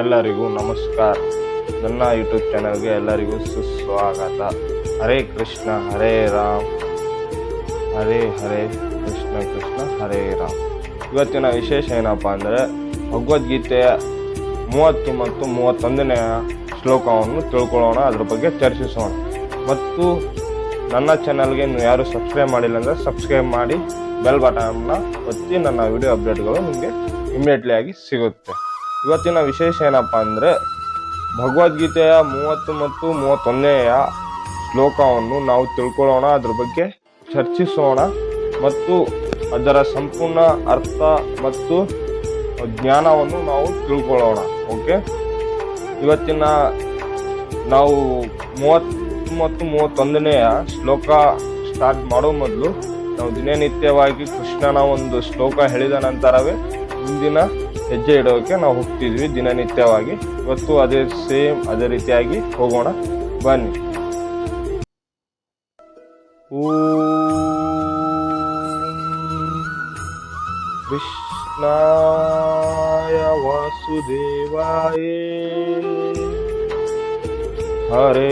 ಎಲ್ಲರಿಗೂ ನಮಸ್ಕಾರ. ನನ್ನ ಯೂಟ್ಯೂಬ್ ಚಾನಲ್ಗೆ ಎಲ್ಲರಿಗೂ ಸುಸ್ವಾಗತ. ಹರೇ ಕೃಷ್ಣ, ಹರೇ ರಾಮ್. ಹರೇ ಹರೇ ಕೃಷ್ಣ ಕೃಷ್ಣ, ಹರೇ ರಾಮ್. ಇವತ್ತಿನ ವಿಶೇಷ ಏನಪ್ಪ ಅಂದರೆ ಭಗವದ್ಗೀತೆಯ ಮೂವತ್ತು ಮತ್ತು ಮೂವತ್ತೊಂದನೆಯ ಶ್ಲೋಕವನ್ನು ತಿಳ್ಕೊಳ್ಳೋಣ, ಅದ್ರ ಬಗ್ಗೆ ಚರ್ಚಿಸೋಣ. ಮತ್ತು ನನ್ನ ಚಾನಲ್ಗೆ ನೀವು ಯಾರು ಸಬ್ಸ್ಕ್ರೈಬ್ ಮಾಡಿಲ್ಲ ಅಂದರೆ ಸಬ್ಸ್ಕ್ರೈಬ್ ಮಾಡಿ ಬೆಲ್ ಬಟನ್ನ ಒತ್ತಿ ನನ್ನ ವಿಡಿಯೋ ಅಪ್ಡೇಟ್ಗಳು ನಿಮಗೆ ಇಮಿಡಿಯೇಟ್ಲಿ ಆಗಿ ಸಿಗುತ್ತೆ. ಇವತ್ತಿನ ವಿಶೇಷ ಏನಪ್ಪ ಅಂದರೆ ಭಗವದ್ಗೀತೆಯ ಮೂವತ್ತು ಮತ್ತು ಮೂವತ್ತೊಂದನೆಯ ಶ್ಲೋಕವನ್ನು ನಾವು ತಿಳ್ಕೊಳ್ಳೋಣ, ಅದ್ರ ಬಗ್ಗೆ ಚರ್ಚಿಸೋಣ ಮತ್ತು ಅದರ ಸಂಪೂರ್ಣ ಅರ್ಥ ಮತ್ತು ಜ್ಞಾನವನ್ನು ನಾವು ತಿಳ್ಕೊಳ್ಳೋಣ, ಓಕೆ? ಇವತ್ತಿನ ನಾವು ಮೂವತ್ತು ಮತ್ತು ಮೂವತ್ತೊಂದನೆಯ ಶ್ಲೋಕ ಸ್ಟಾರ್ಟ್ ಮಾಡೋ ಮೊದಲು ನಾವು ದಿನನಿತ್ಯವಾಗಿ ಕೃಷ್ಣನ ಒಂದು ಶ್ಲೋಕ ಹೇಳಿದ ನಂತರವೇ ಮುಂದಿನ ಹೆಜ್ಜೆ ಇಡೋಕೆ ನಾವು ಹೋಗ್ತಿದ್ವಿ ದಿನನಿತ್ಯವಾಗಿ ಇವತ್ತು ಅದೇ ಸೇಮ್ ಅದೇ ರೀತಿಯಾಗಿ ಹೋಗೋಣ ಬನ್ನಿ ಕೃಷ್ಣಾಯ ವಾಸುದೇವಾಯ ಹರೇ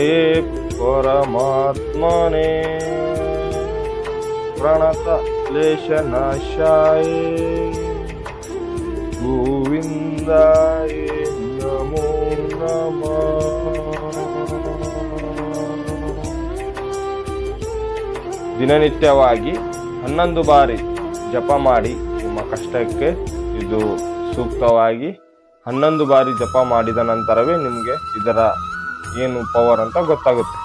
ಪರಮಾತ್ಮನೆ ಪ್ರಣತ ಕ್ಲೇಶನಾಶಾಯ ನಮೋ ನಮಃ ದಿನನಿತ್ಯವಾಗಿ ಹನ್ನೊಂದು ಬಾರಿ ಜಪ ಮಾಡಿ ನಿಮ್ಮ ಕಷ್ಟಕ್ಕೆ ಇದು ಸೂಕ್ತವಾಗಿ ಹನ್ನೊಂದು ಬಾರಿ ಜಪ ಮಾಡಿದ ನಂತರವೇ ನಿಮಗೆ ಇದರ ಏನು ಪವರ್ ಅಂತ ಗೊತ್ತಾಗುತ್ತೆ.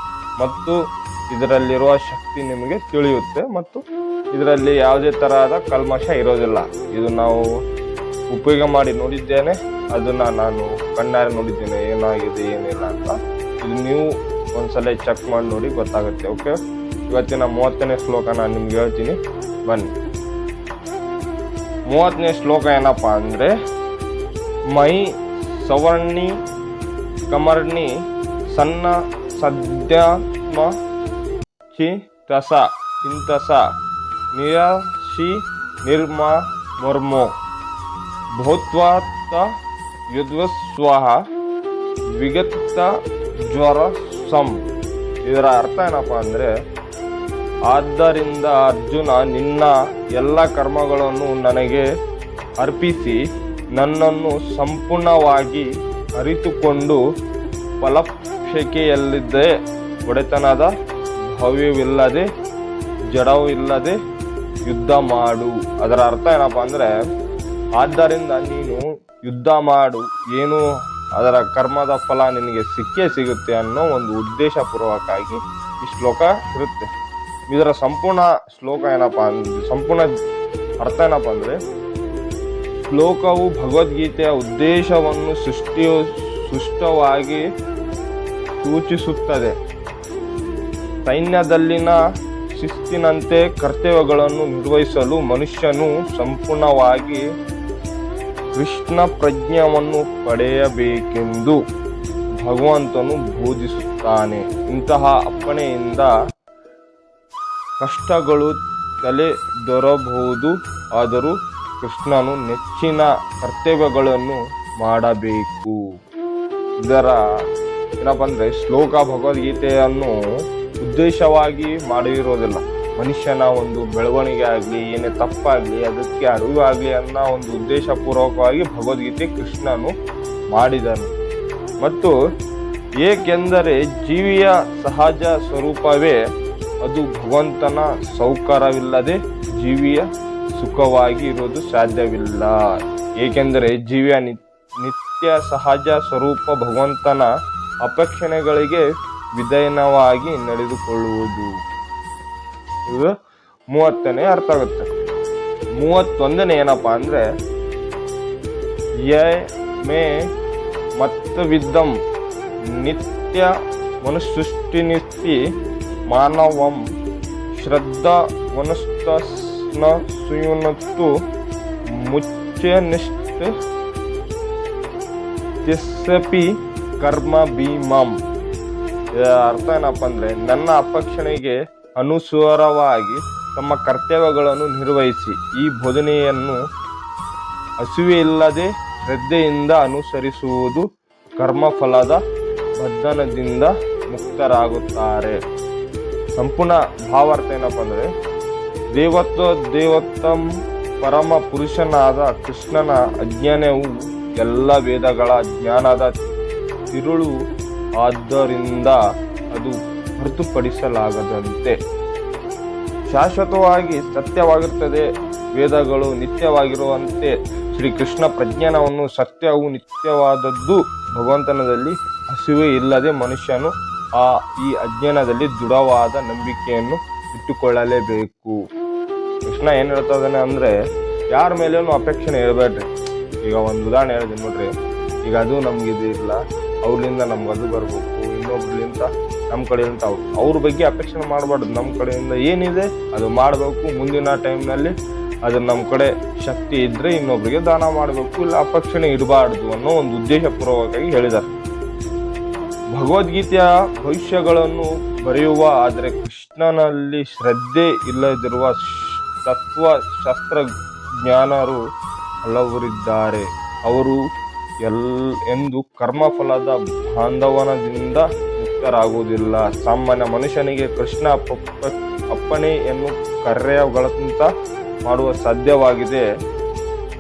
ಮತ್ತು ಇದರಲ್ಲಿರುವ ಶಕ್ತಿ ನಿಮಗೆ ತಿಳಿಯುತ್ತೆ ಮತ್ತು ಇದರಲ್ಲಿ ಯಾವುದೇ ತರಹದ ಕಲ್ಮಶ ಇರೋದಿಲ್ಲ. ಇದು ನಾವು ಉಪಯೋಗ ಮಾಡಿ ನೋಡಿದ್ದೇನೆ. ಅದನ್ನ ನಾನು ಕಣ್ಣಾರೆ ನೋಡಿದ್ದೇನೆ. ಏನಾಗಿದೆ, ಏನಿಲ್ಲ ಅಂತ. ಇದು ನೀವು ಒಂದ್ಸಲ ಚೆಕ್ ಮಾಡಿ ನೋಡಿ ಗೊತ್ತಾಗುತ್ತೆ ಓಕೆ ಇವತ್ತಿನ ಮೂವತ್ತನೇ ಶ್ಲೋಕ ನಾನು ನಿಮ್ಗೆ ಹೇಳ್ತೀನಿ. ಬನ್ನಿ. ಮೂವತ್ತನೇ ಶ್ಲೋಕ ಏನಪ್ಪ ಅಂದರೆ, ಮೈ ಸವರ್ಣಿ ಕಮರ್ಣಿ ಸಣ್ಣ ಸದ್ಯಮ ಚಿ ರಸ ಚಿಂತಸ ನಿರಾಶಿ ನಿರ್ಮ ಮರ್ಮೋ. ಭೂತ್ವಾತ್ತ ಯುದ್ವಸ್ವಾಹ ವಿಗತ ಜ್ವರ ಸಂ ಇದರ ಅರ್ಥ ಏನಪ್ಪ ಅಂದರೆ, ಆದ್ದರಿಂದ ಅರ್ಜುನ ನಿನ್ನ ಎಲ್ಲ ಕರ್ಮಗಳನ್ನು ನನಗೆ ಅರ್ಪಿಸಿ, ನನ್ನನ್ನು ಸಂಪೂರ್ಣವಾಗಿ ಅರಿತುಕೊಂಡು ಫಲಪೇಕ್ಷೆಯಲ್ಲಿದ್ದೆ ಒಡೆತನದ ಭವ್ಯವಿಲ್ಲದೆ, ಜಡವಿಲ್ಲದೆ ಯುದ್ಧ ಮಾಡು. ಅದರ ಅರ್ಥ ಏನಪ್ಪ ಅಂದರೆ ಆದ್ದರಿಂದ ನೀನು ಯುದ್ಧ ಮಾಡು. ಏನು ಅದರ ಕರ್ಮದ ಫಲ ನಿನಗೆ ಸಿಕ್ಕೇ ಸಿಗುತ್ತೆ ಅನ್ನೋ ಒಂದು ಉದ್ದೇಶಪೂರ್ವಕವಾಗಿ ಈ ಶ್ಲೋಕ ಇರುತ್ತೆ. ಇದರ ಸಂಪೂರ್ಣ ಶ್ಲೋಕ ಏನಪ್ಪ ಅಂದ್ರೆ ಸಂಪೂರ್ಣ ಅರ್ಥ ಏನಪ್ಪ ಅಂದರೆ ಶ್ಲೋಕವು ಭಗವದ್ಗೀತೆಯ ಉದ್ದೇಶವನ್ನು ಸೃಷ್ಟಿಯು ಸುಷ್ಟವಾಗಿ ಸೂಚಿಸುತ್ತದೆ. ಸೈನ್ಯದಲ್ಲಿನ ಶಿಸ್ತಿನಂತೆ ಕರ್ತವ್ಯಗಳನ್ನು ನಿರ್ವಹಿಸಲು ಮನುಷ್ಯನು ಸಂಪೂರ್ಣವಾಗಿ ಕೃಷ್ಣ ಪ್ರಜ್ಞವನ್ನು ಪಡೆಯಬೇಕೆಂದು ಭಗವಂತನು ಬೋಧಿಸುತ್ತಾನೆ. ಇಂತಹ ಅಪ್ಪಣೆಯಿಂದ ಕಷ್ಟಗಳು ತಲೆದೊರಬಹುದು ಆದರೂ ಕೃಷ್ಣನು ನೆಚ್ಚಿನ ಕರ್ತವ್ಯಗಳನ್ನು ಮಾಡಬೇಕು. ಇದರ ಏನಪ್ಪ ಅಂದರೆ ಶ್ಲೋಕ ಭಗವದ್ಗೀತೆಯನ್ನು ಉದ್ದೇಶವಾಗಿ ಮಾಡಿರೋದಿಲ್ಲ. ಮನುಷ್ಯನ ಒಂದು ಬೆಳವಣಿಗೆ ಆಗಲಿ, ಏನೇ ತಪ್ಪಾಗಲಿ, ಅದಕ್ಕೆ ಅರಿವಾಗಲಿ ಅನ್ನೋ ಒಂದು ಉದ್ದೇಶಪೂರ್ವಕವಾಗಿ ಭಗವದ್ಗೀತೆ ಕೃಷ್ಣನು ಮಾಡಿದನು. ಮತ್ತು ಏಕೆಂದರೆ ಜೀವಿಯ ಸಹಜ ಸ್ವರೂಪವೇ, ಅದು ಭಗವಂತನ ಸೌಕರ್ಯವಿಲ್ಲದೆ ಜೀವಿಯ ಸುಖವಾಗಿ ಇರೋದು ಸಾಧ್ಯವಿಲ್ಲ. ಏಕೆಂದರೆ ಜೀವಿಯ ನಿತ್ಯ ಸಹಜ ಸ್ವರೂಪ ಭಗವಂತನ ಅಪೇಕ್ಷಣೆಗಳಿಗೆ ವಿಧೇಯನವಾಗಿ ನಡೆದುಕೊಳ್ಳುವುದು. ಇದು ಮೂವತ್ತನೇ ಅರ್ಥ ಆಗುತ್ತೆ. ಮೂವತ್ತೊಂದನೇ ಏನಪ್ಪಾ ಅಂದ್ರೆ ಯ ಮೇ, ಮತ್ತು ವಿದ್ಧಂ ನಿತ್ಯ ಮನುಸೃಷ್ಟಿನಿಸ್ತಿ ಮಾನವಂ, ಶ್ರದ್ಧಾ ವನಸ್ತಸ್ನ ಸುಯುನತ್ತು ಮುಚ್ಚನಿಷ್ಠ ತಿಸ್ಸಪಿ ಕರ್ಮ ಭೀಮಂ. ಇದರ ಅರ್ಥ ಏನಪ್ಪ ಅಂದ್ರೆ, ನನ್ನ ಅಪೇಕ್ಷಣೆಗೆ ಅನುಸಾರವಾಗಿ ತಮ್ಮ ಕರ್ತವ್ಯಗಳನ್ನು ನಿರ್ವಹಿಸಿ. ಈ ಬೋಧನೆಯನ್ನು ಹಸಿವೆಯಿಲ್ಲದೆ ಶ್ರದ್ಧೆಯಿಂದ ಅನುಸರಿಸುವುದು ಕರ್ಮಫಲದ ಬಂಧನದಿಂದ ಮುಕ್ತರಾಗುತ್ತಾರೆ. ಸಂಪೂರ್ಣ ಭಾವಾರ್ಥ ಏನಪ್ಪ ಅಂದರೆ, ದೇವತ್ವ ದೇವತ್ವಂ ಪರಮ ಪುರುಷನಾದ ಕೃಷ್ಣನ ಅಜ್ಞಾನವು ಎಲ್ಲ ವೇದಗಳ ಜ್ಞಾನದ ತಿರುಳು. ಆದ್ದರಿಂದ ಅದು ಹೊರತುಪಡಿಸಲಾಗದಂತೆ. ಶಾಶ್ವತವಾಗಿ ಸತ್ಯವಾಗಿರುತ್ತದೆ. ವೇದಗಳು ನಿತ್ಯವಾಗಿರುವಂತೆ. ಶ್ರೀಕೃಷ್ಣ ಪ್ರಜ್ಞಾನವನ್ನು ಸತ್ಯವು ನಿತ್ಯವಾದದ್ದು. ಭಗವಂತನದಲ್ಲಿ ಹಸಿವೆ ಇಲ್ಲದೆ ಮನುಷ್ಯನು ಆ ಈ ಅಜ್ಞಾನದಲ್ಲಿ ದೃಢವಾದ ನಂಬಿಕೆಯನ್ನು ಇಟ್ಟುಕೊಳ್ಳಲೇಬೇಕು. ಕೃಷ್ಣ ಏನು ಹೇಳ್ತದಾನೆ ಅಂದರೆ, ಯಾರ ಮೇಲೇನು ಅಪೇಕ್ಷೆ ಇರಬೇಡ್ರಿ. ಈಗ ಒಂದು ಉದಾಹರಣೆ ಹೇಳಿದೆ ನೋಡ್ರಿ. ಈಗ ಅದು ನಮ್ಗೆ ಇದು ಇಲ್ಲ ಅವ್ರಿಂದ ನಮ್ಗೆ ಅದು ಬರಬೇಕು. ಇನ್ನೊಬ್ರಿಂದ ನಮ್ಮ ಕಡೆಯಿಂದ ಅವ್ರು ಅವ್ರ ಬಗ್ಗೆ ಅಪೇಕ್ಷಣೆ ಮಾಡಬಾರ್ದು. ನಮ್ಮ ಕಡೆಯಿಂದ ಏನಿದೆ ಅದು ಮಾಡಬೇಕು. ಮುಂದಿನ ಟೈಮ್ನಲ್ಲಿ ಅದು ನಮ್ಮ ಕಡೆ ಶಕ್ತಿ ಇದ್ದರೆ ಇನ್ನೊಬ್ರಿಗೆ ದಾನ ಮಾಡಬೇಕು. ಇಲ್ಲ ಅಪೇಕ್ಷಣೆ ಇಡಬಾರ್ದು ಅನ್ನೋ ಒಂದು ಉದ್ದೇಶಪೂರ್ವಕವಾಗಿ ಹೇಳಿದ್ದಾರೆ ಭಗವದ್ಗೀತೆಯ ಭವಿಷ್ಯಗಳನ್ನು ಬರೆಯುವ, ಆದರೆ ಕೃಷ್ಣನಲ್ಲಿ ಶ್ರದ್ಧೆ ಇಲ್ಲದಿರುವ ತತ್ವ ಶಸ್ತ್ರ ಜ್ಞಾನರು ಹಲವರಿದ್ದಾರೆ. ಅವರು ಎಲ್ ಎಂದು ಕರ್ಮಫಲದ ಬಾಂಧವನದಿಂದ ಮುಕ್ತರಾಗುವುದಿಲ್ಲ. ಸಾಮಾನ್ಯ ಮನುಷ್ಯನಿಗೆ ಕೃಷ್ಣ ಅಪ್ಪ ಅಪ್ಪಣೆಯನ್ನು ಕರೆಯಗಳಂತ ಮಾಡುವ ಸಾಧ್ಯವಾಗಿದೆ.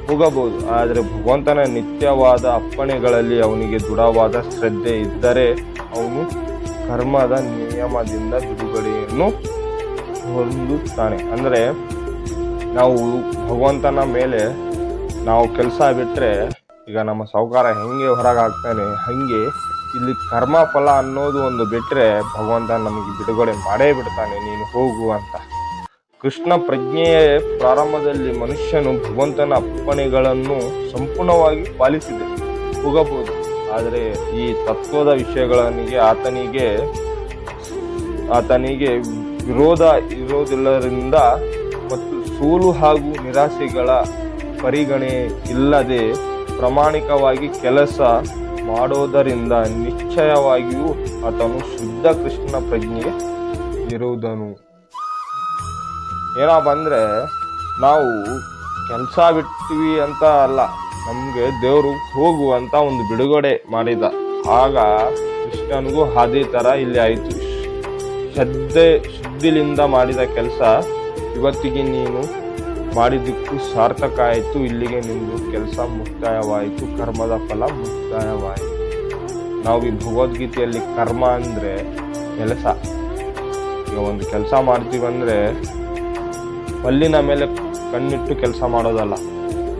ಹೋಗಬಹುದು. ಆದರೆ ಭಗವಂತನ ನಿತ್ಯವಾದ ಅಪ್ಪಣೆಗಳಲ್ಲಿ ಅವನಿಗೆ ದೃಢವಾದ ಶ್ರದ್ಧೆ ಇದ್ದರೆ ಅವನು ಕರ್ಮದ ನಿಯಮದಿಂದ ಬಿಡುಗಡೆಯನ್ನು ಹೊಂದುತ್ತಾನೆ. ಅಂದರೆ ನಾವು ಭಗವಂತನ ಮೇಲೆ ನಾವು ಕೆಲಸ ಬಿಟ್ಟರೆ ಈಗ ನಮ್ಮ ಸಾಹುಕಾರ ಹೆಂಗೆ ಹೊರಗಾಗ್ತಾನೆ, ಹಾಗೆ ಇಲ್ಲಿ ಕರ್ಮ ಫಲ ಅನ್ನೋದು ಒಂದು ಬಿಟ್ಟರೆ ಭಗವಂತ ನಮಗೆ ಬಿಡುಗಡೆ ಮಾಡೇ ಬಿಡ್ತಾನೆ, ನೀನು ಹೋಗು ಅಂತ. ಕೃಷ್ಣ ಪ್ರಜ್ಞೆಯ ಪ್ರಾರಂಭದಲ್ಲಿ ಮನುಷ್ಯನು ಭಗವಂತನ ಅಪ್ಪಣೆಗಳನ್ನು ಸಂಪೂರ್ಣವಾಗಿ ಪಾಲಿಸಿದೆ, ಹೋಗಬಹುದು. ಆದರೆ ಈ ತತ್ವದ ವಿಷಯಗಳನಿಗೆ ಆತನಿಗೆ ಆತನಿಗೆ ವಿರೋಧ ಇರೋದಿಲ್ಲರಿಂದ ಮತ್ತು ಸೋಲು ಹಾಗೂ ನಿರಾಸೆಗಳ ಪರಿಗಣೆ ಇಲ್ಲದೆ ಪ್ರಾಮಾಣಿಕವಾಗಿ ಕೆಲಸ ಮಾಡೋದರಿಂದ ನಿಶ್ಚಯವಾಗಿಯೂ ಆತನು ಶುದ್ಧ ಕೃಷ್ಣ ಪ್ರಜ್ಞೆ ಇರುವುದನು. ಏನಪ್ಪ ಅಂದರೆ ನಾವು ಕೆಲಸ ಬಿಡ್ತೀವಿ ಅಂತ ಅಲ್ಲ, ನಮಗೆ ದೇವರು ಹೋಗು ಅಂತ ಒಂದು ಬಿಡುಗಡೆ ಮಾಡಿದ. ಆಗ ಕೃಷ್ಣನಿಗೂ ಹಾದಿ ಥರ ಇಲ್ಲಿ ಆಯಿತು. ಶ್ರದ್ಧೆ, ಶುದ್ಧಿಲಿಂದ ಮಾಡಿದ ಕೆಲಸ ಇವತ್ತಿಗೆ ನೀನು ಮಾಡಿದ್ದಕ್ಕೂ ಸಾರ್ಥಕ ಆಯಿತು ಇಲ್ಲಿಗೆ ನಿಮ್ಮದು ಕೆಲಸ ಮುಕ್ತಾಯವಾಯಿತು. ಕರ್ಮದ ಫಲ ಮುಕ್ತಾಯವಾಯಿತು. ನಾವು ಈ ಭಗವದ್ಗೀತೆಯಲ್ಲಿ ಕರ್ಮ ಅಂದರೆ ಕೆಲಸ. ಈಗ ಒಂದು ಕೆಲಸ ಮಾಡ್ತೀವಂದರೆ ಕಲ್ಲಿನ ಮೇಲೆ ಕಣ್ಣಿಟ್ಟು ಕೆಲಸ ಮಾಡೋದಲ್ಲ.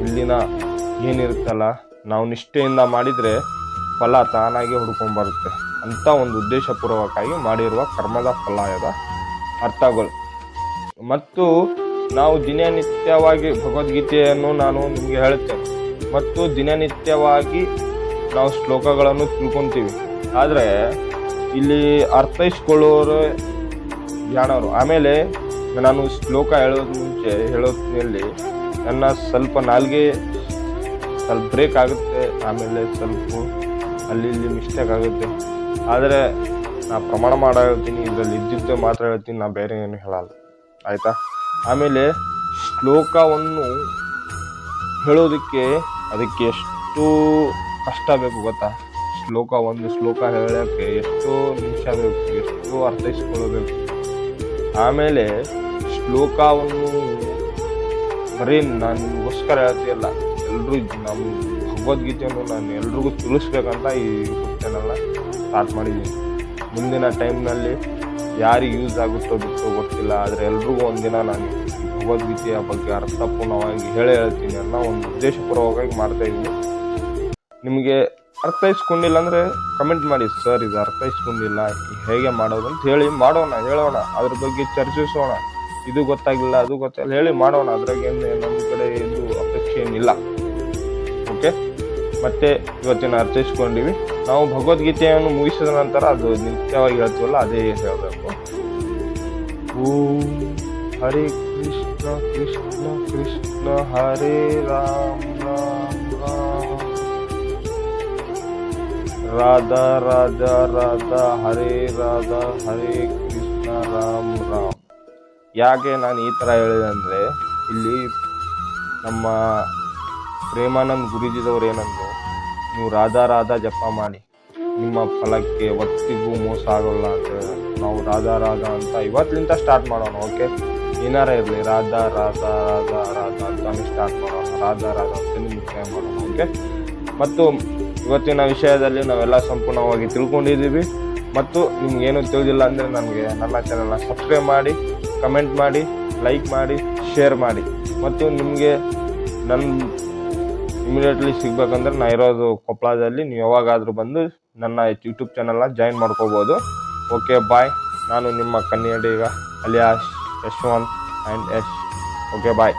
ಇಲ್ಲಿನ ಏನಿರುತ್ತಲ್ಲ, ನಾವು ನಿಷ್ಠೆಯಿಂದ ಮಾಡಿದರೆ ಫಲ ತಾನಾಗಿ ಹುಡ್ಕೊಂಡ್ಬರುತ್ತೆ ಅಂತ ಒಂದು ಉದ್ದೇಶಪೂರ್ವಕವಾಗಿ ಮಾಡಿರುವ ಕರ್ಮದ ಫಲಾಯದ ಅರ್ಥಗಳು. ಮತ್ತು ನಾವು ದಿನನಿತ್ಯವಾಗಿ ಭಗವದ್ಗೀತೆಯನ್ನು ನಾನು ನಿಮಗೆ ಹೇಳುತ್ತೇನೆ. ಮತ್ತು ದಿನನಿತ್ಯವಾಗಿ ನಾವು ಶ್ಲೋಕಗಳನ್ನು ತಿಳ್ಕೊತೀವಿ. ಆದರೆ ಇಲ್ಲಿ ಅರ್ಥೈಸ್ಕೊಳ್ಳೋರು ಜಾಣವರು ಆಮೇಲೆ ನಾನು ಶ್ಲೋಕ ಹೇಳೋದ್ ಮುಂಚೆ, ಹೇಳೋದ್ರಲ್ಲಿ ನನ್ನ ಸ್ವಲ್ಪ ನಾಲ್ಗೆ ಸ್ವಲ್ಪ ಬ್ರೇಕ್ ಆಗುತ್ತೆ, ಆಮೇಲೆ ಸ್ವಲ್ಪ ಅಲ್ಲಿ ಇಲ್ಲಿ ಮಿಸ್ಟೇಕ್ ಆಗುತ್ತೆ. ಆದರೆ ನಾ ಪ್ರಮಾಣ ಮಾಡೋ ಹೇಳ್ತೀನಿ ಇದರಲ್ಲಿ ಇದ್ದಿದ್ದೆ ಮಾತ್ರ ಹೇಳ್ತೀನಿ, ನಾ ಬೇರೆ ಏನು ಹೇಳಲ್ಲ. ಆಯಿತಾ? ಆಮೇಲೆ ಶ್ಲೋಕವನ್ನು ಹೇಳೋದಕ್ಕೆ ಅದಕ್ಕೆ ಎಷ್ಟು ಕಷ್ಟ ಬೇಕು ಗೊತ್ತಾ? ಶ್ಲೋಕ ಒಂದು ಶ್ಲೋಕ ಹೇಳೋಕ್ಕೆ ಎಷ್ಟು ನಿಮಿಷ ಬೇಕು, ಎಷ್ಟು ಅರ್ಥೈಸ್ಕೊಳ್ಳಬೇಕು? ಆಮೇಲೆ ಶ್ಲೋಕವನ್ನು ಬರೀ ನಾನು ನಿಮಗೋಸ್ಕರ ಹೇಳ್ತೀಯಲ್ಲ ಎಲ್ಲರೂ ನಮ್ಮ ಭಗವದ್ಗೀತೆಯನ್ನು ನಾನು ಎಲ್ರಿಗೂ ತಿಳಿಸ್ಬೇಕಂತ ಈ ಚಾನಲ್ನ ಸ್ಟಾರ್ಟ್ ಮಾಡಿದ್ದೀನಿ. ಮುಂದಿನ ಟೈಮ್ನಲ್ಲಿ ಯಾರಿಗೆ ಯೂಸ್ ಆಗುತ್ತೋ ಬಿಟ್ಟು ಗೊತ್ತಿಲ್ಲ, ಆದರೆ ಎಲ್ರಿಗೂ ಒಂದಿನ ನಾನು ಭಗವದ್ಗೀತೆಯ ಬಗ್ಗೆ ಅರ್ಥಪೂರ್ಣವಾಗಿ ಹೇಳಿ ಹೇಳ್ತೀನಿ ಅನ್ನೋ ಒಂದು ಉದ್ದೇಶಪೂರ್ವಕವಾಗಿ ಮಾಡ್ತಾ ಇದ್ದೀನಿ. ನಿಮಗೆ ಅರ್ಥೈಸ್ಕೊಂಡಿಲ್ಲ ಅಂದರೆ ಕಮೆಂಟ್ ಮಾಡಿ, ಸರ್, ಇದು ಅರ್ಥೈಸ್ಕೊಂಡಿಲ್ಲ, ಹೇಗೆ ಮಾಡೋದು? ಅಂತ ಹೇಳಿ ಮಾಡೋಣ, ಹೇಳೋಣ, ಅದ್ರ ಬಗ್ಗೆ ಚರ್ಚಿಸೋಣ. ಇದು ಗೊತ್ತಾಗಿಲ್ಲ, ಅದು ಗೊತ್ತಾಗಿಲ್ಲ, ಹೇಳಿ ಮಾಡೋಣ. ಅದ್ರಾಗೇನು ನಮ್ಮ ಕಡೆ ಇದು ಅಪೇಕ್ಷೆ ಏನಿಲ್ಲ. ಮತ್ತೆ ಇವತ್ತಿನ ಅರ್ಥೈಸ್ಕೊಂಡಿವಿ ನಾವು ಭಗವದ್ಗೀತೆಯನ್ನು ಮುಗಿಸಿದ ನಂತರ ಅದು ನಿತ್ಯವಾಗಿ ಹೇಳ್ತೀವಲ್ಲ, ಅದೇ ಹೇಳಬೇಕು. ಓಂ ಹರೇ ಕೃಷ್ಣ ಕೃಷ್ಣ ಕೃಷ್ಣ ಹರೇ ರಾಮ ರಾಮ್. ರಾಧಾ ರಾಧಾ ರಾಧಾ ಹರೇ ರಾಧಾ ಹರೇ ಕೃಷ್ಣ ರಾಮ್ ರಾಮ್. ಯಾಕೆ ನಾನು ಈ ಥರ ಹೇಳಿದೆ ಅಂದರೆ ಇಲ್ಲಿ ನಮ್ಮ ಪ್ರೇಮಾನಂದ್ ಗುರೂಜಿದವ್ರು ಏನಂದ್ರು, ನೀವು ರಾಧಾ ರಾಧಾ ಜಪ ಮಾಡಿ. ನಿಮ್ಮ ಫಲಕ್ಕೆ ಒತ್ತಿಗೂ ಮೋಸ ಆಗೋಲ್ಲ ಅಂತ ನಾವು ರಾಧಾ ರಾಧಾ ಅಂತ ಇವತ್ತಿನಿಂದ ಸ್ಟಾರ್ಟ್ ಮಾಡೋಣ ಓಕೆ ಏನಾರ ಇರಲಿ, ರಾಧಾ ರಾಧಾ ರಾಧಾ ರಾಧಾ ಅಂತಾನೆ ಸ್ಟಾರ್ಟ್ ಮಾಡೋಣ, ರಾಧಾ ರಾಧಾ ಅಂತ ಮುಖ್ಯ ಮಾಡೋಣ ಓಕೆ ಮತ್ತು ಇವತ್ತಿನ ವಿಷಯದಲ್ಲಿ ನಾವೆಲ್ಲ ಸಂಪೂರ್ಣವಾಗಿ ತಿಳ್ಕೊಂಡಿದ್ದೀವಿ. ಮತ್ತು ನಿಮ್ಗೇನು ತಿಳಿದಿಲ್ಲ ಅಂದರೆ ನನಗೆ ನನ್ನ ಚಾನಲ್ನ ಸಬ್ಸ್ಕ್ರೈಬ್ ಮಾಡಿ ಕಮೆಂಟ್ ಮಾಡಿ ಲೈಕ್ ಮಾಡಿ ಶೇರ್ ಮಾಡಿ. ಮತ್ತು ನಿಮಗೆ ನನ್ನ ಇಮಿಡಿಯೇಟ್ಲಿ ಸಿಗ್ಬೇಕಂದ್ರೆ ನಾ ಇರೋದು ಕೊಪ್ಪಳದಲ್ಲಿ ನೀವು ಯಾವಾಗಾದರೂ ಬಂದು ನನ್ನ ಯೂಟ್ಯೂಬ್ ಚಾನಲ್ನ ಜಾಯಿನ್ ಮಾಡ್ಕೋಬೋದು. ಓಕೆ ಬಾಯ್ ನಾನು ನಿಮ್ಮ Kannadiga alias Yashwant and Yash. Okay bye